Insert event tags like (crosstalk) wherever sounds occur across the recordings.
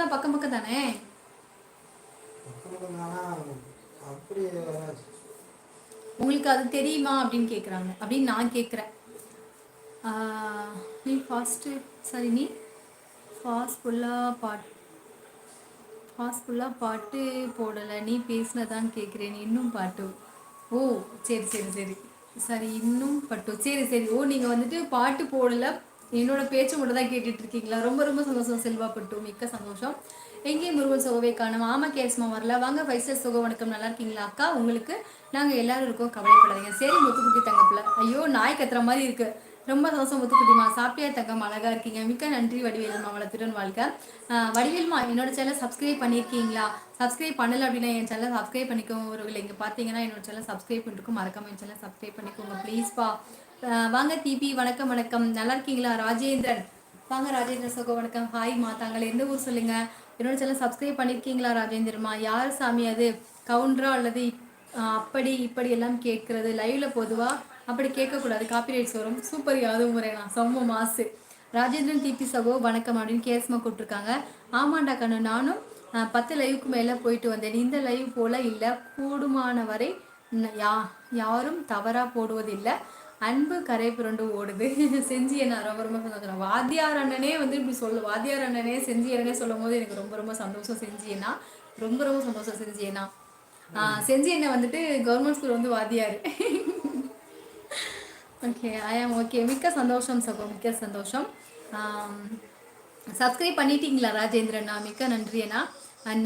தான்? பக்கம் பக்கம் தானே? உங்களுக்கு அது தெரியுமா அப்படின்னு கேட்குறாங்க அப்படின்னு நான் கேட்குறேன் நீ ஃபாஸ்ட்டு சரி நீ ஃபாஸ்ட்ஃபுல்லாக பாட் ஃபாஸ்ட்ஃபுல்லாக பாட்டு போடலை. நீ பேசினதான் கேட்குறேன் இன்னும் பாட்டு ஓ சரி சரி சரி. சரி இன்னும் பட்டு. சரி சரி. ஓ நீங்கள் வந்துட்டு பாட்டு போடலை. என்னோட பேச்சு மட்டும் தான் கேட்டுட்டு இருக்கீங்களா? ரொம்ப ரொம்ப சந்தோஷம் செல்வா பட்டு. மிக்க சந்தோஷம். எங்கேயும் முருகன் சுகவே காணும் ஆமா கேஸ்மா வரல. வாங்க ஃபைவ் சுக வணக்கம். நல்லா இருக்கீங்களா? அக்கா உங்களுக்கு நாங்கள் எல்லாரும் இருக்கோம். கவலைப்படாதீங்க. சரி முத்துக்குட்டி தங்கப்பில் ஐயோ நாய் கத்துற மாதிரி இருக்கு. ரொம்ப சந்தோஷம் முத்துக்குட்டிமா சாப்பிட்டியா தங்கம்? அழகா இருக்கீங்க. மிக்க நன்றி வடிவேல்மா திருடன் வாழ்க்கை. வடிவேல்மா என்னோட சேனல் சப்ஸ்கிரைப் பண்ணியிருக்கீங்களா? சப்ஸ்கிரைப் பண்ணல அப்படின்னா என் சேனல் சப்ஸ்கிரைப் பண்ணிக்கோங்க. ஒரு இங்கே பார்த்தீங்கன்னா என்னோட சேனல் சப்ஸ்கிரைப் பண்ணிருக்கும். மறக்காம என் சேனல் சப்ஸ்கிரைப் பண்ணிக்கோங்க ப்ளீஸ்ப்பா வாங்க தீபி வணக்கம் வணக்கம். நல்லா இருக்கீங்களா? ராஜேந்திரன். வாங்க ராஜேந்திர சகோ வணக்கம். ஹாய் மா எந்த ஊர் சொல்லுங்க? என்னோட சேனல் சப்ஸ்கிரைப் பண்ணியிருக்கீங்களா ராஜேந்திரமா? யார் சாமி அது? கவுண்டரா அல்லது அப்படி இப்படி எல்லாம் கேட்கறது? லைவ்ல பொதுவா அப்படி கேட்கக்கூடாது. காப்பிரைட்ஸ் வரும் சூப்பர் யாதும் முறைனா செம்ம மாசு. ராஜேந்திரன் தீபி சகோ வணக்கம் அப்படின்னு கேஸ்மா கூப்பிட்டுருக்காங்க ஆமாண்டா கண்ணு. நானும் பத்து லைவுக்கு மேலே போயிட்டு வந்தேன். இந்த லைவ் போல் இல்லை. கூடுமான வரை யா யாரும் தவறாக போடுவதில்லை. அன்பு கரை புரண்டு ஓடுது. செஞ்சி என்ன ரொம்ப ரொம்ப சந்தோஷம். வாத்தியார் அண்ணனே வந்து இப்படி சொல்லு. வாத்தியார் அண்ணனே செஞ்சி அண்ணனே சொல்லும் போது எனக்கு ரொம்ப ரொம்ப சந்தோஷம். செஞ்சியனா? ரொம்ப ரொம்ப சந்தோஷம் செஞ்சியனா? செஞ்சி என்ன வந்துட்டு கவர்மெண்ட் ஸ்கூல் வந்து வாத்தியார். ஓகே ஐ ஆம் ஓகே மிக்க சந்தோஷம் சகோ மிக்க சந்தோஷம். சப்ஸ்கிரைப் பண்ணிட்டீங்களா ராஜேந்திரண்ணா மிக்க நன்றி அண்ணா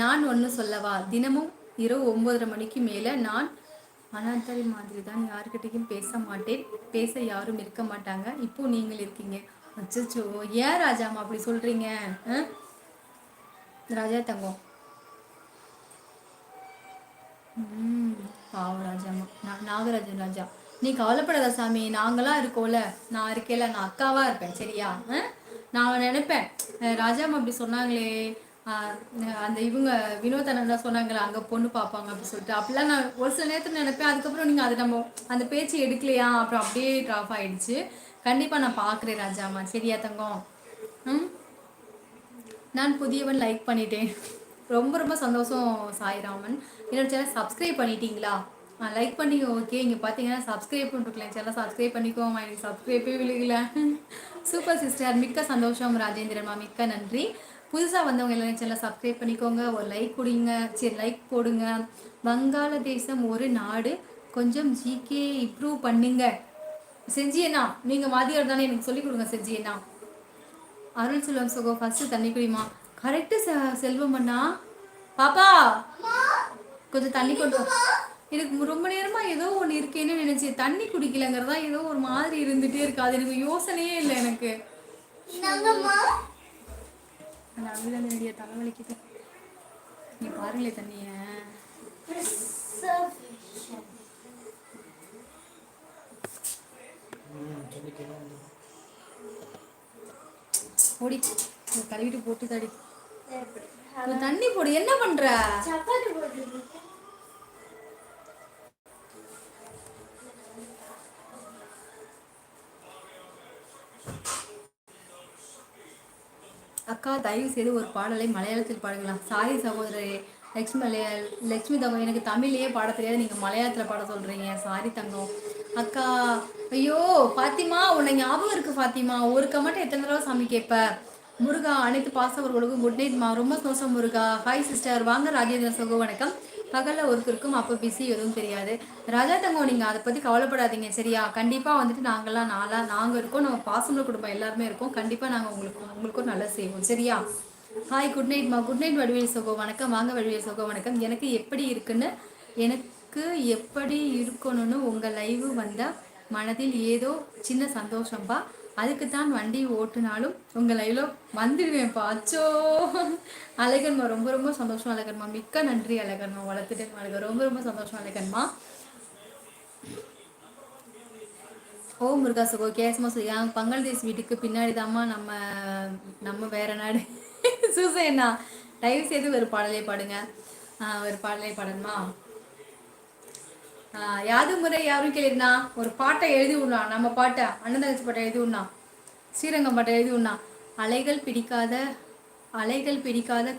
நான் ஒன்று சொல்லவா? தினமும் இரவு ஒம்பதரை மணிக்கு மேலே நான் அனாத்தரி மாதிரி தான் யாருக்கிட்டையும் பேச மாட்டேன். பேச யாரும் இருக்க மாட்டாங்க. இப்போ நீங்கள் இருக்கீங்க. அச்சோ ஏன் ராஜாமா அப்படி சொல்கிறீங்க ராஜா தங்கம். ம் பாவம் ராஜாமா நாகராஜன் ராஜா. நீ கவலைப்படாத சாமி நாங்களாம் இருக்கோம்ல. நான் இருக்கேல நான் அக்காவா இருப்பேன் சரியா? நான் நினைப்பேன். ராஜாமா அப்படி சொன்னாங்களே. அந்த இவங்க வினோதனந்தா சொன்னாங்களே அங்கே பொண்ணு பார்ப்பாங்க அப்படின்னு சொல்லிட்டு. அப்படிலாம் நான் ஒரு சில நேரத்தில் நினைப்பேன். அதுக்கப்புறம் நீங்கள் அது நம்ம அந்த பேச்சு எடுக்கலையா? அப்புறம் அப்படியே ட்ராப் ஆகிடுச்சு கண்டிப்பாக நான் பார்க்குறேன் ராஜாமா சரியா தங்கம்? ம்? நான் புதியவன் லைக் பண்ணிட்டேன். ரொம்ப ரொம்ப சந்தோஷம் சாய்ராமன். என்னோட சேனல் சப்ஸ்கிரைப் பண்ணிட்டீங்களா? லைக் பண்ணி ஓகே இங்கே பார்த்தீங்கன்னா சப்ஸ்கிரைப் பண்ணிருக்கலாம் சேனல் சப்ஸ்கிரைப் பண்ணிக்கோமா எனக்கு சப்ஸ்கிரைப்பே விழுகல. (laughs) சூப்பர் சிஸ்டர் மிக்க சந்தோஷம் ராஜேந்திரமா மிக்க நன்றி. புதுசாக வந்தவங்க எல்லாரும் சேனலை சப்ஸ்கிரைப் பண்ணிக்கோங்க. ஒரு லைக் கொடுங்க. சரி லைக் போடுங்க. வங்காளதேசம் ஒரு நாடு. கொஞ்சம் ஜிகே இம்ப்ரூவ் பண்ணுங்க. செஞ்சியண்ணா நீங்கள் மாதியார் தானே? எனக்கு சொல்லிக் கொடுங்க செஞ்சியண்ணா அருள் செல்வம் சுகோ ஃபஸ்ட்டு தண்ணி குடிமா கரெக்டு செல்வம் அண்ணா. பாப்பா கொஞ்சம் தண்ணி கொண்டு எனக்கு ரொம்ப நேரமாக ஏதோ ஒன்று இருக்கேன்னு நினச்சி தண்ணி குடிக்கலங்கிறதா ஏதோ ஒரு மாதிரி இருந்துகிட்டே இருக்கு. அது எனக்கு யோசனையே இல்லை எனக்கு. அந்த தலைவலிக்குது நீ பாருங்களே தண்ணிய. ஓடி கழுவிட்டு போட்டு தடி. தண்ணி போடு என்ன பண்ற? அக்கா தயவு செய்து ஒரு பாடலை மலையாளத்தில் பாடுங்களா சாரி சகோதரரே லக்ஷ்மி மலையா லக்ஷ்மி தங்கம் எனக்கு தமிழ்லேயே பாட தெரியாது. நீங்கள் மலையாளத்தில் பாட சொல்கிறீங்க சாரி தங்கம். அக்கா ஐயோ ஃபாத்திமா உன்னை ஞாபகம் இருக்குது ஃபாத்திமா. ஒரு கமெண்ட் எத்தனை தடவை சாமி கேட்ப? முருகா அனைத்து பாசவர்களுக்கும் குட் நைட் மா. ரொம்ப சந்தோஷம் முருகா. ஹாய் சிஸ்டர் வாங்க ராஜேந்திர சகோ வணக்கம். பகலில் ஒருத்தருக்கும் அப்போ பிஸி எதுவும் தெரியாது. ராஜா தங்கம் நீங்கள் அதை பற்றி கவலைப்படாதீங்க. சரியா? கண்டிப்பாக வந்துட்டு நாங்கள்லாம் நாளாக நாங்கள் இருக்கோம். நம்ம பாசமுள்ள குடும்பம் எல்லாருமே இருக்கோம். கண்டிப்பாக நாங்கள் உங்களுக்கு உங்களுக்கும் நல்லா செய்வோம். சரியா? ஹாய் குட் நைட் மா குட் நைட் வடிவேல் சோகோ. வணக்கம். வாங்க வடிவேல் சோகோ. வணக்கம். எனக்கு எப்படி இருக்குன்னு எனக்கு எப்படி இருக்கணும்னு உங்கள் லைவு வந்தால் மனதில் ஏதோ சின்ன சந்தோஷம்பா அதுக்கு தான் வண்டி ஓட்டுனாலும் உங்கள் லைவில் வந்துடுவேன்ப்பா அச்சோ. அழகன்மா ரொம்ப ரொம்ப சந்தோஷம் அழகன்மா மிக்க நன்றி அழகன்மா வளர்த்துட்டு அழக ரொம்ப ரொம்ப சந்தோஷம் அழகன்மா ஓ முருகா சுகோ கேஸ்மா சொல்லியா பங்களாதேஷ் வீட்டுக்கு பின்னாடி தாம்மா நம்ம நம்ம வேற நாடு. சூசேண்ணா தயவு செய்து ஒரு பாடலே பாடுங்க. ஒரு பாடலே பாடணுமா? யாது முறை யாரும் கேளுனா ஒரு பாட்டை எழுதி விடலாம் நம்ம பாட்டை அண்ணன் தங்கச்சி பாட்டை எழுதி விடலாம் ஸ்ரீரங்கம் பாட்டை எழுதி விடலாம் அலைகள் பிடிக்காத அலைகள் பிடிக்காத